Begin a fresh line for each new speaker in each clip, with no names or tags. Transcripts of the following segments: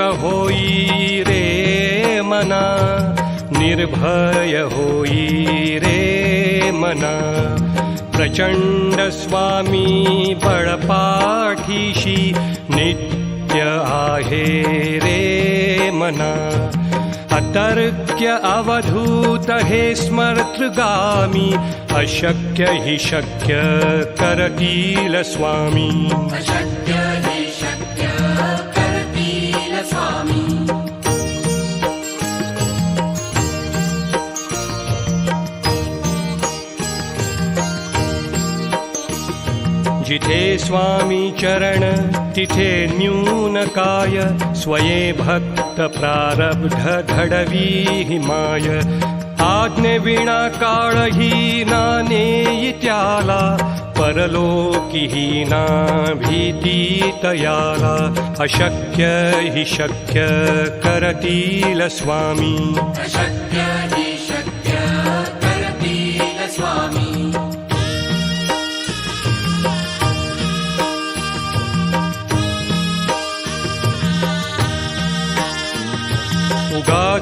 होई रे मना निर्भय होई रे मना। प्रचण्ड स्वामी बळपाठीशी नित्य आहे रे मना। अतर्क्य अवधूत हे स्मर्तृगामी अशक्य हि शक्य करतील स्वामी जिथे स्वामी चरण तिथे न्यून काय स्वये भक्त प्रारब्ध घडवी हिमाय आज्ञे विणा काळही नाने त्याला परलोकी ही ना भीती तयाला अशक्य हि शक्य करतील स्वामी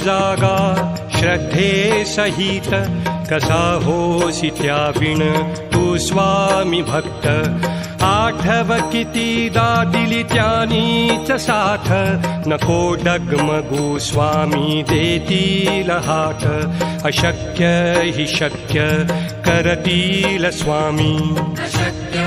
जागा श्रद्धे सहित कसा होसी त्याविण तू स्वामी भक्त। आठव कितीदा दिली त्यानीच साथ नको डगमगू स्वामी देतील हात अशक्य हि शक्य करतील स्वामी।
अशक्य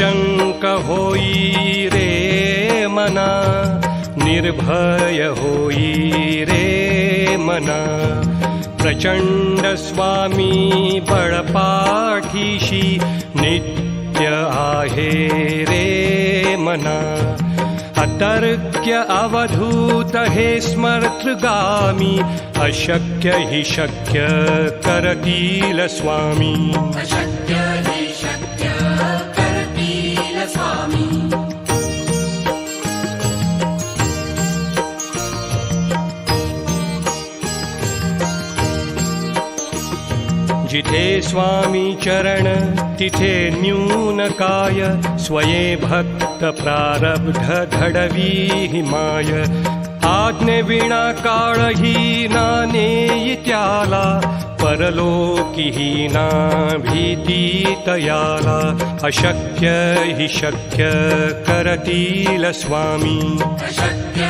निशङ्क होई रे मना निर्भय होई रे मना। प्रचण्ड स्वामी बळपाठीशी नित्य आहे रे मना। अतर्क्य अवधूत हे स्मर्तृगामी अशक्य हि शक्य करतील स्वामी जिथे स्वामी चरण तिथे न्यून काय स्वये भक्त प्रारब्ध घडवी हिमाय आज्ञे विणा काळही नाने त्याला परलोकी ही ना भीती तयाला। अशक्य हि शक्य करतील स्वामी।
अशक्य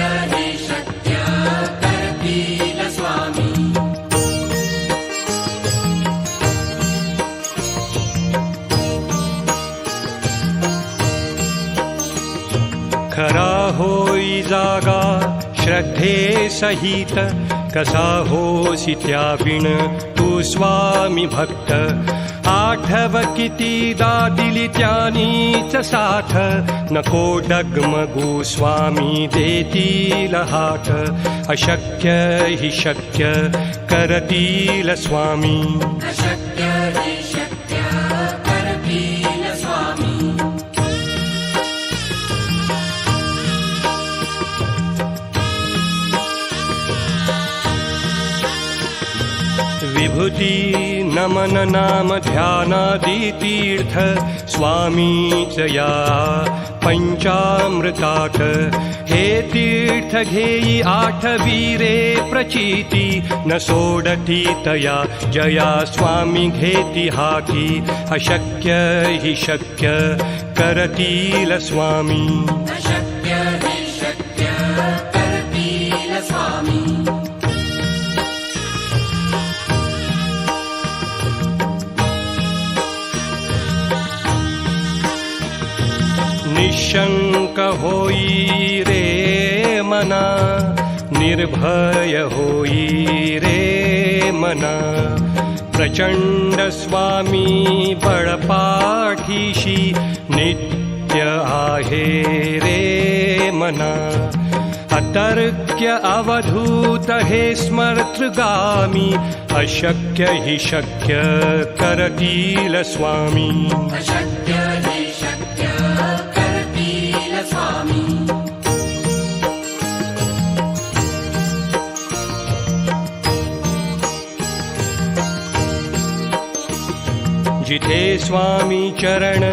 जागा श्रद्धे सहित कसा होसी त्याविण तू स्वामी भक्त। आठव कितीदा दिली त्यानीच साथ नको डगमगू स्वामी देतील हात अशक्य हि शक्य करतील स्वामी नमन नाम ध्यानादि तीर्थ स्वामीच या पञ्चामृतात् हे तीर्थ घेई आठवीरे प्रचीती न सोडती तया जया स्वामी घेती हाती अशक्य हि शक्य करतील स्वामी निशङ्क होई रे मना निर्भय होई रे मना। प्रचण्ड स्वामी बळपाठीशी नित्य आहे रे मना। अतर्क्य अवधूत हे स्मर्तृगामी अशक्य हि शक्य करतील स्वामी।
अशक्य
जिथे स्वामी चरण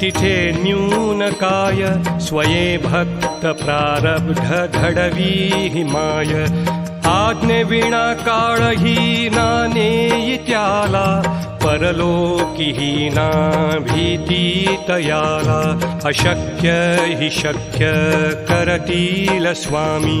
तिथे न्यून काय स्वये भक्त प्रारब्ध घडवी हिमाय आज्ञे विणा काळ ही नाने त्याला परलोकी ही ना भीती तयाला अशक्य हि शक्य करतील स्वामी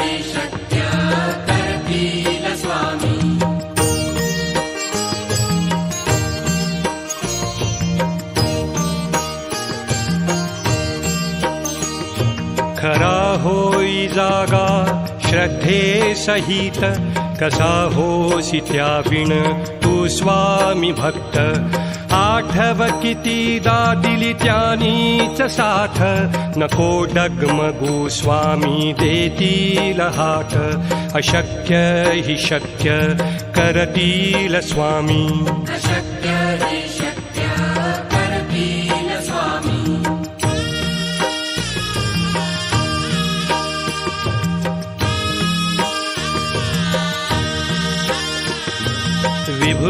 जागा श्रद्धे सहित कसा होसी त्याविण तू स्वामी भक्त। आठव कितीदा दिली त्यानीच साथ नको डगमगू स्वामी देतील हात अशक्य हि शक्य करतील स्वामी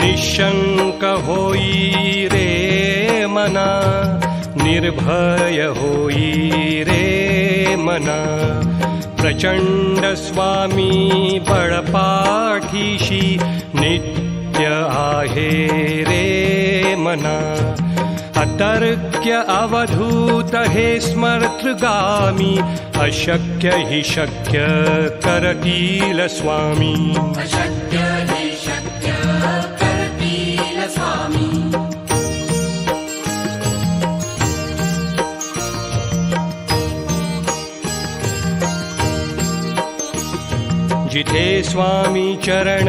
निशङ्क होई रे निर्भय होई रे मना। प्रचण्ड स्वामी बळपाठीशी नित्य आहे रे मना। अतर्क्य अवधूत हे स्मर्तृगामी अशक्य हि शक्य करतील स्वामी जिथे स्वामी चरण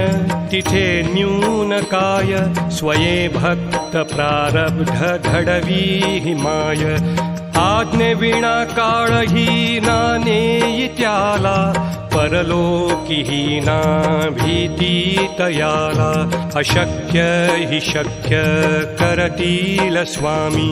तिथे न्यून काय स्वये भक्त प्रारब्ध घडवी हिमाय आज्ञे विणा काळही नाने त्याला परलोकी ना भीती तयाला अशक्य हि शक्य करतील स्वामी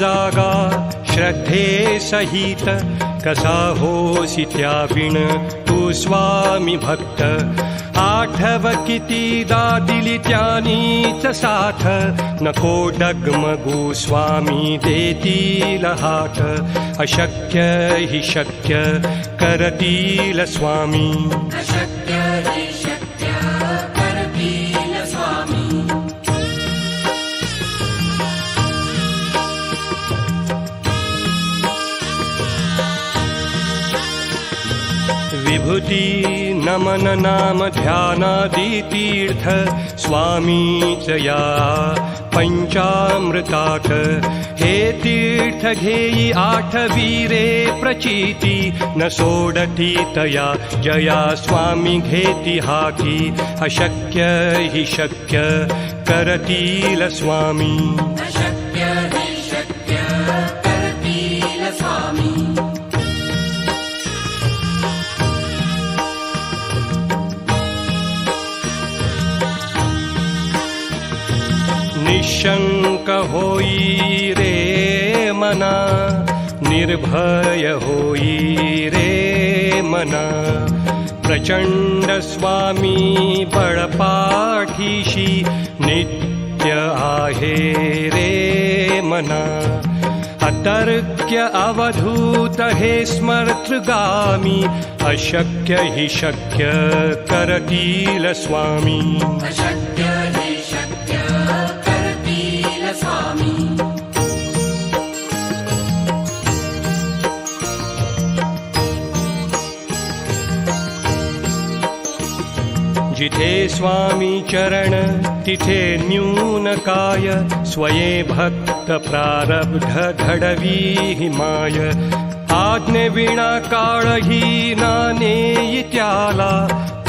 जागा श्रद्धे सहित कसा होसी त्याविण तू स्वामी भक्त। आठव कितीदा दिली त्यानीच साथ नको डगमगू स्वामी देतील हात अशक्य हि शक्य करतील स्वामी विभूती नमन नाम ध्यानादि तीर्थ स्वामीच या पञ्चामृतात् हे तीर्थ घेई आठवीरे प्रचिती न सोडती तया जया स्वामी घेती हाती अशक्य हि शक्य करतील स्वामी निशङ्क होई रे मना निर्भय होई रे मना। प्रचण्ड स्वामी बळपाठीशी नित्य आहे रे मना। अतर्क्य अवधूत हे स्मर्तृगामी अशक्य हि शक्य करतील स्वामी जिथे स्वामी चरण तिथे न्यून काय स्वये भक्त प्रारब्ध घडवी हिमाय काळही नाने त्याला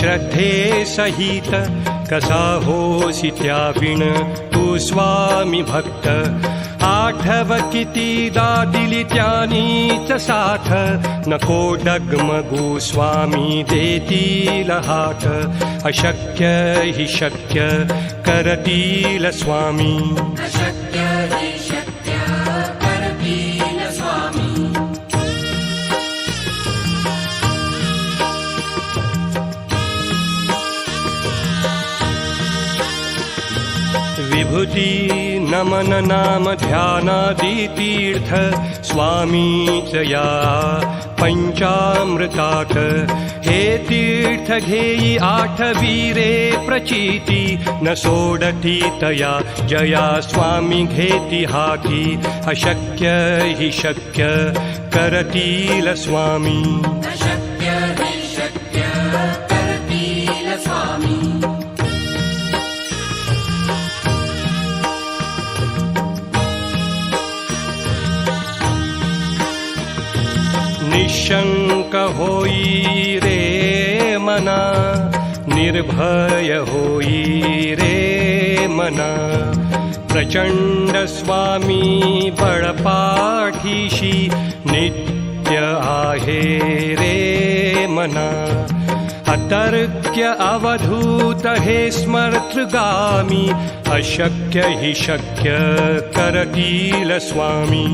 श्रद्धे सहित कसा होसी त्याविण तू स्वामी भक्त। आठव किती दादिली त्यानीच साथ। नको डगमगू स्वामी देतील हात अशक्य हि शक्य करतील स्वामी विभूती नमन नाम ध्यानादि तीर्थ स्वामी च या पञ्चामृतात्। हे तीर्थ घेयी आठ वीरे प्रचीति न सोडती तया जया स्वामी घेति हाती अशक्य हि शक्य करतील स्वामी।
अशक्य हि शक्य करतील स्वामी
निशङ्क होई रे मना निर्भय होई रे मना। प्रचण्ड स्वामी बळपाठीशी नित्य आहे रे मना। अतर्क्य अवधूत हे स्मर्तृगामी अशक्य हि शक्य करतील स्वामी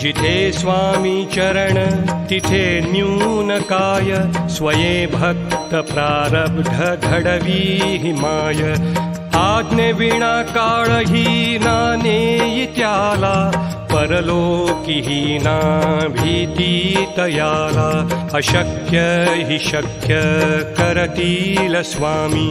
जिथे स्वामी चरण तिथे न्यून काय स्वये भक्त प्रारब्ध घडवी हि माय। आज्ञे विणा काळही नाने त्याला परलोकी ना भीती तयाला। अशक्य हि शक्य करतील स्वामी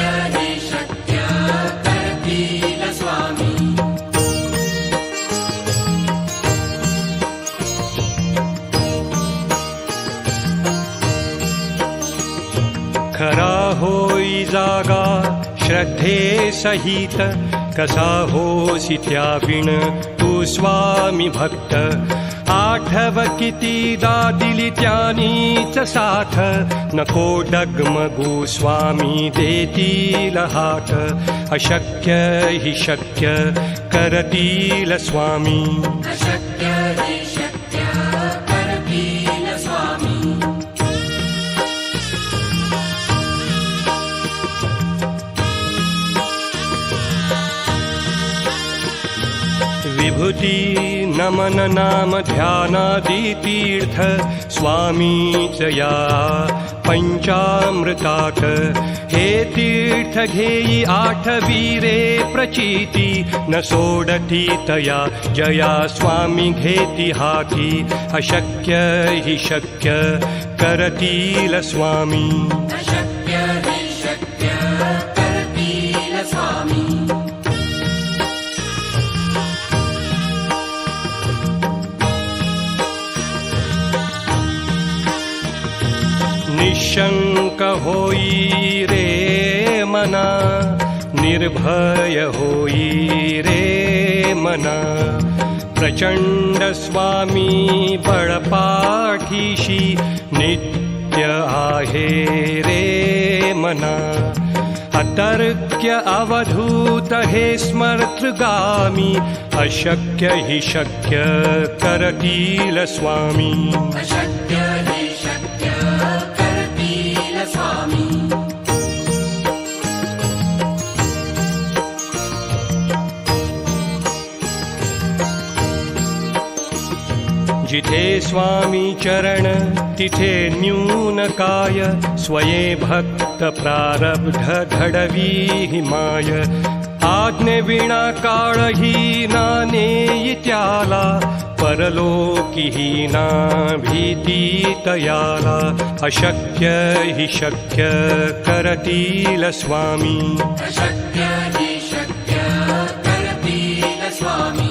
जागा श्रद्धे सहित कसा होसी त्याविण तू स्वामी भक्त। आठव किती दादिली त्यानीच साथ नको डगमगू स्वामी देतील हात अशक्य हि शक्य करतील स्वामी विभूती नमन नाम ध्यानादि तीर्थ स्वामी च या पञ्चामृतात्। हे तीर्थ घेयी आठ वीरे प्रचीति न सोडती तया। जया स्वामी घेति हाती अशक्य हि शक्य। करतील स्वामी निशङ्क होई रे मना निर्भय होई रे मना। प्रचण्ड स्वामी बळपाठीशी नित्य आहे रे मना। अतर्क्य अवधूत हे स्मर्तृगामी अशक्य हि शक्य करतील स्वामी जिथे स्वामी चरण तिथे न्यूनकाय स्वये भक्त प्रारब्ध घडवी हिमाय आज्ञे विणा काळही नाने त्याला परलोकी ना भीती तयाला अशक्य हि शक्य करतील स्वामी।
अशक्य हि शक्य करतील स्वामी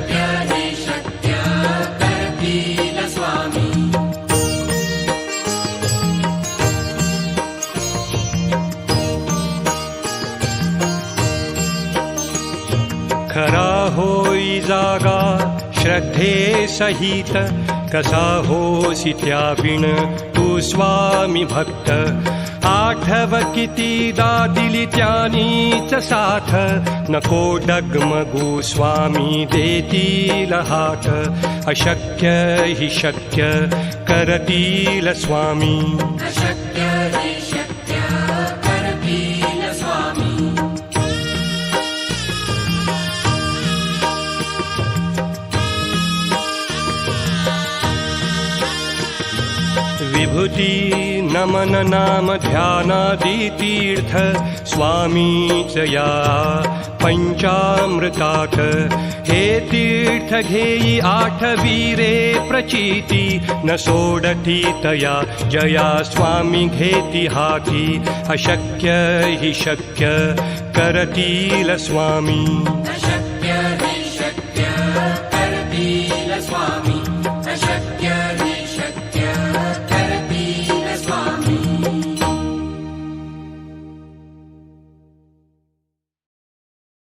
श्रद्धे सहित कसा होसी त्याविण तू स्वामी भक्त। आठव कितीदा दिली त्यानीच साथ नको डगमगू स्वामी देतील हात अशक्य हि शक्य करतील स्वामी विभूती नमन नाम ध्यानादि तीर्थ स्वामीच या पंचामृतात। हे तीर्थ घेई आठ वीरे प्रचिती न सोडती तया। जया स्वामी घेती हाती अशक्य हि शक्य। करतील स्वामी